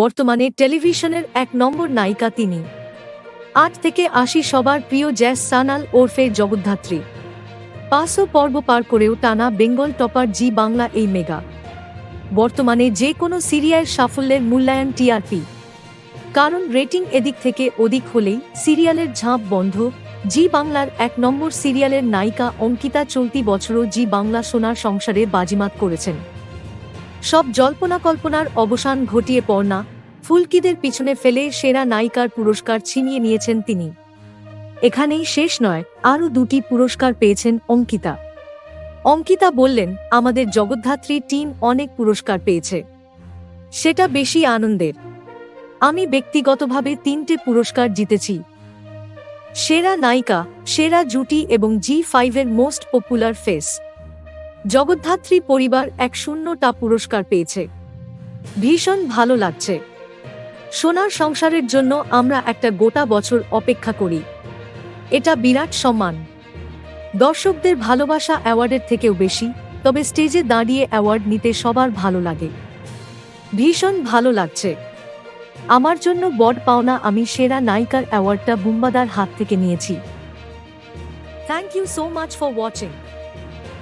বর্তমানে টেলিভিশনের এক নম্বর নায়িকা তিনি। আট থেকে আশি সবার প্রিয় জ্যাস সানাল ওরফে জগদ্ধাত্রী। পাঁচশো পর্ব পার করেও টানা বেঙ্গল টপার জি বাংলা এই মেগা। বর্তমানে যে কোনো সিরিয়াল সাফল্যের মূল্যায়ন টিআরপি। কারণ রেটিং এদিক থেকে ওদিক হলেই সিরিয়ালের ঝাঁপ বন্ধ। জি বাংলার এক নম্বর সিরিয়ালের নায়িকা অঙ্কিতা চলতি বছরও জি বাংলা সোনার সংসারে বাজিমাত করেছেন। সব জল্পনা কল্পনার অবসান ঘটিয়ে পড়না, ফুলকিদের পিছনে ফেলে সেরা নায়িকার পুরস্কার ছিনিয়ে নিয়েছেন তিনি। এখানেই শেষ নয়, আরও দুটি পুরস্কার পেয়েছেন অঙ্কিতা। অঙ্কিতা বললেন, আমাদের জগদ্ধাত্রী টিম অনেক পুরস্কার পেয়েছে। সেটা বেশি আনন্দের। আমি ব্যক্তিগতভাবে তিনটে পুরস্কার জিতেছি। সেরা নায়িকা, সেরা জুটি এবং জি ফাইভের মোস্ট পপুলার ফেস। জগদ্ধাত্রী পরিবার এক শূন্যটা পুরস্কার পেয়েছে। ভীষণ ভালো লাগছে। সোনার সংসারের জন্য আমরা একটা গোটা বছর অপেক্ষা করি। এটা বিরাট সম্মান। দর্শকদের ভালোবাসা অ্যাওয়ার্ডের থেকেও বেশি, তবে স্টেজে দাঁড়িয়ে অ্যাওয়ার্ড নিতে সবার ভালো লাগে। ভীষণ ভালো লাগছে। আমার জন্য বড় পাওনা আমি সেরা নায়িকার অ্যাওয়ার্ডটা বুম্বাদার হাত থেকে নিয়েছি। Thank you so much for watching.